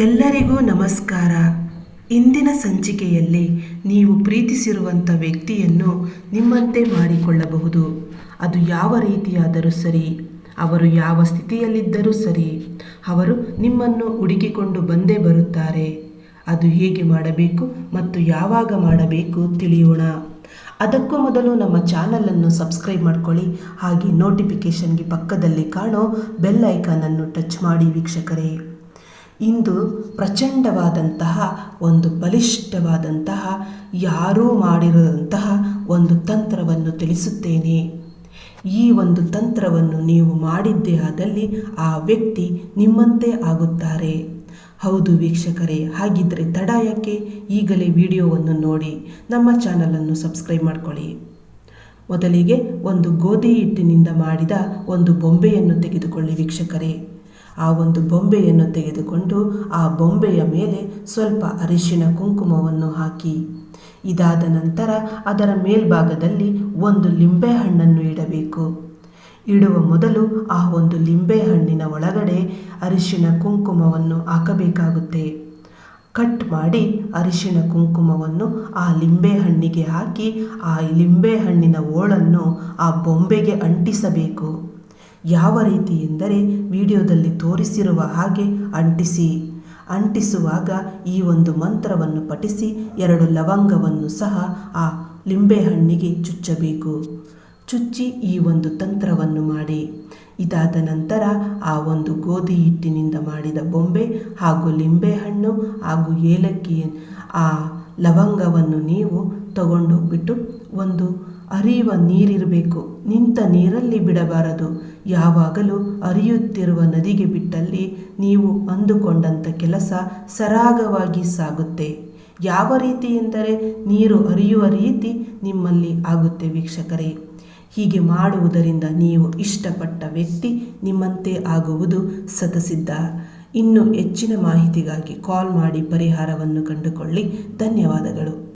ಎಲ್ಲರಿಗೂ ನಮಸ್ಕಾರ. ಇಂದಿನ ಸಂಚಿಕೆಯಲ್ಲಿ ನೀವು ಪ್ರೀತಿಸಿರುವಂಥ ವ್ಯಕ್ತಿಯನ್ನು ನಿಮ್ಮಂತೆ ಮಾಡಿಕೊಳ್ಳಬಹುದು. ಅದು ಯಾವ ರೀತಿಯಾದರೂ ಸರಿ, ಅವರು ಯಾವ ಸ್ಥಿತಿಯಲ್ಲಿದ್ದರೂ ಸರಿ, ಅವರು ನಿಮ್ಮನ್ನು ಹುಡುಕಿಕೊಂಡು ಬಂದೇ ಬರುತ್ತಾರೆ. ಅದು ಹೇಗೆ ಮಾಡಬೇಕು ಮತ್ತು ಯಾವಾಗ ಮಾಡಬೇಕು ತಿಳಿಯೋಣ. ಅದಕ್ಕೂ ಮೊದಲು ನಮ್ಮ ಚಾನಲನ್ನು ಸಬ್ಸ್ಕ್ರೈಬ್ ಮಾಡ್ಕೊಳ್ಳಿ. ಹಾಗೆ ನೋಟಿಫಿಕೇಷನ್ಗೆ ಪಕ್ಕದಲ್ಲಿ ಕಾಣೋ ಬೆಲ್ ಐಕಾನನ್ನು ಟಚ್ ಮಾಡಿ ವೀಕ್ಷಕರೇ. ಇಂದು ಪ್ರಚಂಡವಾದಂತಹ ಒಂದು ಬಲಿಷ್ಠವಾದಂತಹ ಯಾರೂ ಮಾಡಿರದಂತಹ ಒಂದು ತಂತ್ರವನ್ನು ತಿಳಿಸುತ್ತೇನೆ. ಈ ಒಂದು ತಂತ್ರವನ್ನು ನೀವು ಮಾಡಿದ್ದೇ ಆದಲ್ಲಿ ಆ ವ್ಯಕ್ತಿ ನಿಮ್ಮಂತೆ ಆಗುತ್ತಾರೆ. ಹೌದು ವೀಕ್ಷಕರೇ ಹಾಗಿದ್ದರೆ ತಡ ಯಾಕೆ ಈಗಲೇ ವಿಡಿಯೋವನ್ನು ನೋಡಿ, ನಮ್ಮ ಚಾನಲನ್ನು ಸಬ್ಸ್ಕ್ರೈಬ್ ಮಾಡ್ಕೊಳ್ಳಿ. ಮೊದಲಿಗೆ ಒಂದು ಗೋಧಿ ಹಿಟ್ಟಿನಿಂದ ಮಾಡಿದ ಒಂದು ಬೊಂಬೆಯನ್ನು ತೆಗೆದುಕೊಳ್ಳಿ ವೀಕ್ಷಕರೇ. ಆ ಒಂದು ಬೊಂಬೆಯನ್ನು ತೆಗೆದುಕೊಂಡು ಆ ಬೊಂಬೆಯ ಮೇಲೆ ಸ್ವಲ್ಪ ಅರಿಶಿನ ಕುಂಕುಮವನ್ನು ಹಾಕಿ. ಇದಾದ ನಂತರ ಅದರ ಮೇಲ್ಭಾಗದಲ್ಲಿ ಒಂದು ಲಿಂಬೆಹಣ್ಣನ್ನು ಇಡಬೇಕು. ಇಡುವ ಮೊದಲು ಆ ಒಂದು ಲಿಂಬೆಹಣ್ಣಿನ ಒಳಗಡೆ ಅರಿಶಿನ ಕುಂಕುಮವನ್ನು ಹಾಕಬೇಕಾಗುತ್ತೆ. ಕಟ್ ಮಾಡಿ ಅರಿಶಿನ ಕುಂಕುಮವನ್ನು ಆ ಲಿಂಬೆಹಣ್ಣಿಗೆ ಹಾಕಿ ಆ ಲಿಂಬೆಹಣ್ಣಿನ ಓಳನ್ನು ಆ ಬೊಂಬೆಗೆ ಅಂಟಿಸಬೇಕು. ಯಾವ ರೀತಿ ಎಂದರೆ ವಿಡಿಯೋದಲ್ಲಿ ತೋರಿಸಿರುವ ಹಾಗೆ ಅಂಟಿಸಿ. ಅಂಟಿಸುವಾಗ ಈ ಒಂದು ಮಂತ್ರವನ್ನು ಪಠಿಸಿ ಎರಡು ಲವಂಗವನ್ನು ಸಹ ಆ ಲಿಂಬೆಹಣ್ಣಿಗೆ ಚುಚ್ಚಬೇಕು. ಚುಚ್ಚಿ ಈ ಒಂದು ತಂತ್ರವನ್ನು ಮಾಡಿ. ಇದಾದ ನಂತರ ಆ ಒಂದು ಗೋಧಿ ಹಿಟ್ಟಿನಿಂದ ಮಾಡಿದ ಬೊಂಬೆ ಹಾಗೂ ಲಿಂಬೆಹಣ್ಣು ಹಾಗೂ ಏಲಕ್ಕಿ ಆ ಲವಂಗವನ್ನು ನೀವು ತಗೊಂಡೋಗ್ಬಿಟ್ಟು ಒಂದು ಹರಿಯುವ ನೀರಿರಬೇಕು. ನಿಂತ ನೀರಲ್ಲಿ ಬಿಡಬಾರದು. ಯಾವಾಗಲೂ ಹರಿಯುತ್ತಿರುವ ನದಿಗೆ ಬಿಟ್ಟಲ್ಲಿ ನೀವು ಅಂದುಕೊಂಡಂಥ ಕೆಲಸ ಸರಾಗವಾಗಿ ಸಾಗುತ್ತೆ. ಯಾವ ರೀತಿ ಎಂದರೆ ನೀರು ಹರಿಯುವ ರೀತಿ ನಿಮ್ಮಲ್ಲಿ ಆಗುತ್ತೆ ವೀಕ್ಷಕರೇ. ಹೀಗೆ ಮಾಡುವುದರಿಂದ ನೀವು ಇಷ್ಟಪಟ್ಟ ವ್ಯಕ್ತಿ ನಿಮ್ಮಂತೆ ಆಗುವುದು ಸತಸಿದ್ಧ ಇನ್ನು ಹೆಚ್ಚಿನ ಮಾಹಿತಿಗಾಗಿ ಕಾಲ್ ಮಾಡಿ ಪರಿಹಾರವನ್ನು ಕಂಡುಕೊಳ್ಳಿ. ಧನ್ಯವಾದಗಳು.